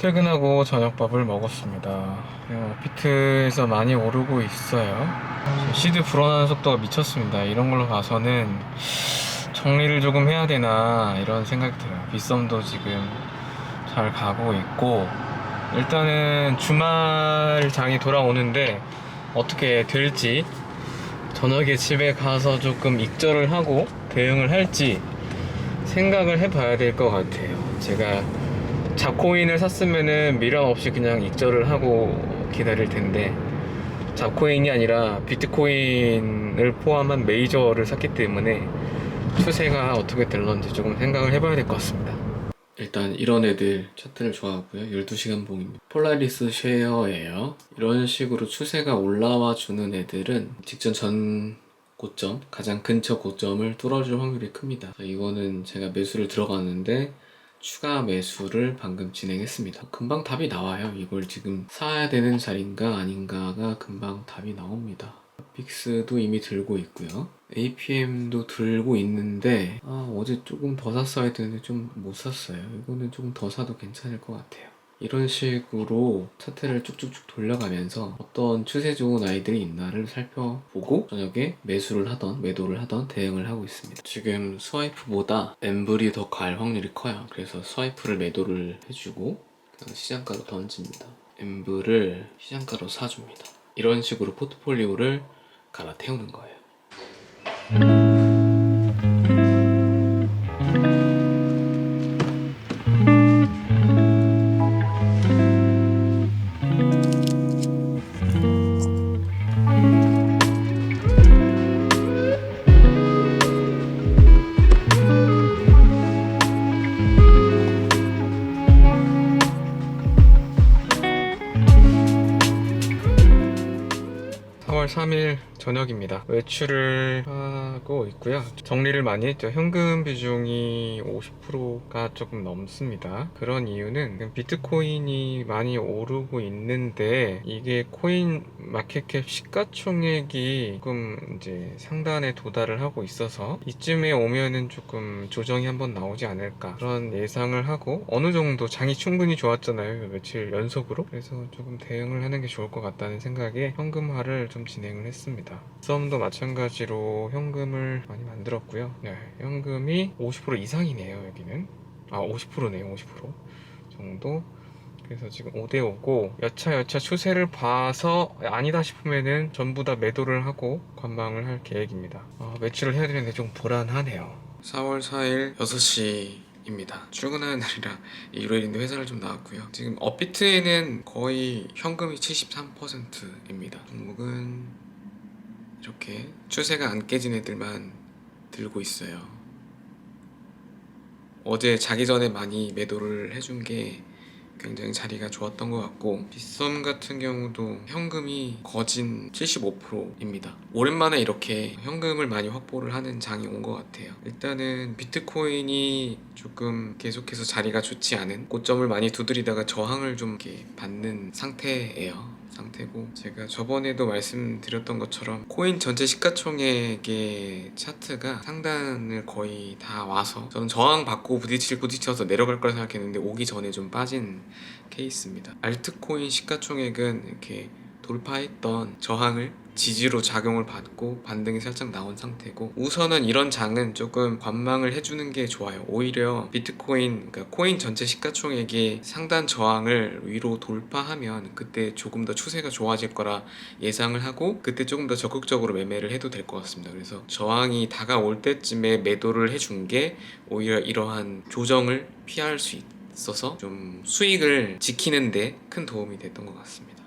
퇴근하고 저녁밥을 먹었습니다. 어, 비트에서 많이 오르고 있어요. 시드 불어나는 속도가 미쳤습니다. 이런 걸로 봐서는 정리를 조금 해야 되나 이런 생각이 들어요. 빗썸도 지금 잘 가고 있고 일단은 주말 장이 돌아오는데 어떻게 될지 저녁에 집에 가서 조금 익절을 하고 대응을 할지 생각을 해봐야 될 것 같아요. 제가 잡코인을 샀으면은 미련 없이 그냥 익절을 하고 기다릴 텐데 잡코인이 아니라 비트코인을 포함한 메이저를 샀기 때문에 추세가 어떻게 될런지 조금 생각을 해봐야 될 것 같습니다. 일단 이런 애들 차트를 좋아하고요. 12시간 봉입니다. 폴라리스 쉐어예요. 이런 식으로 추세가 올라와 주는 애들은 직전 전 고점, 가장 근처 고점을 뚫어줄 확률이 큽니다. 이거는 제가 매수를 들어갔는데 추가 매수를 방금 진행했습니다. 금방 답이 나와요. 이걸 지금 사야 되는 자리인가 아닌가가 금방 답이 나옵니다. 빅스도 이미 들고 있고요. APM도 들고 있는데 아, 어제 조금 더 샀어야 되는데 좀 못 샀어요. 이거는 조금 더 사도 괜찮을 것 같아요. 이런 식으로 차트를 쭉쭉쭉 돌려가면서 어떤 추세 좋은 아이들이 있나를 살펴보고 저녁에 매수를 하던 매도를 하던 대응을 하고 있습니다. 지금 스와이프보다 엠블이 더 갈 확률이 커요. 그래서 스와이프를 매도를 해주고 시장가로 던집니다. 엠블을 시장가로 사줍니다. 이런 식으로 포트폴리오를 갈아 태우는 거예요. 3일 저녁입니다. 외출을 하고 있고요. 정리를 많이 했죠. 현금 비중이 50%가 조금 넘습니다. 그런 이유는 비트코인이 많이 오르고 있는데 이게 코인 마켓캡 시가총액이 조금 이제 상단에 도달을 하고 있어서 이쯤에 오면은 조금 조정이 한번 나오지 않을까 그런 예상을 하고 어느 정도 장이 충분히 좋았잖아요. 며칠 연속으로. 그래서 조금 대응을 하는 게 좋을 것 같다는 생각에 현금화를 좀 진행을 했습니다. 썸도 마찬가지로 현금을 많이 만들었고요. 네, 현금이 50% 이상이네요. 여기는 아 50%네요. 50% 정도. 그래서 지금 5대5고 여차여차 추세를 봐서 아니다 싶으면은 전부 다 매도를 하고 관망을 할 계획입니다. 어, 매출을 해야 되는데 좀 불안하네요. 4월 4일 6시 입니다. 출근하는 날이라 일요일인데 회사를 좀 나왔고요. 지금 업비트에는 거의 현금이 73%입니다. 종목은 이렇게 추세가 안 깨진 애들만 들고 있어요. 어제 자기 전에 많이 매도를 해준 게 굉장히 자리가 좋았던 것 같고 빗썸 같은 경우도 현금이 거진 75%입니다. 오랜만에 이렇게 현금을 많이 확보를 하는 장이 온 것 같아요. 일단은 비트코인이 조금 계속해서 자리가 좋지 않은 고점을 많이 두드리다가 저항을 좀 이렇게 받는 상태예요. 상태고 제가 저번에도 말씀드렸던 것처럼 코인 전체 시가총액의 차트가 상단을 거의 다 와서 저는 저항 받고 부딪힐 부딪혀서 내려갈 거라 생각했는데 오기 전에 좀 빠진 케이스입니다. 알트코인 시가총액은 이렇게 돌파했던 저항을 지지로 작용을 받고 반등이 살짝 나온 상태고 우선은 이런 장은 조금 관망을 해주는 게 좋아요. 오히려 비트코인 그러니까 코인 전체 시가총액이 상단 저항을 위로 돌파하면 그때 조금 더 추세가 좋아질 거라 예상을 하고 그때 조금 더 적극적으로 매매를 해도 될 것 같습니다. 그래서 저항이 다가올 때쯤에 매도를 해준 게 오히려 이러한 조정을 피할 수 있어서 좀 수익을 지키는데 큰 도움이 됐던 것 같습니다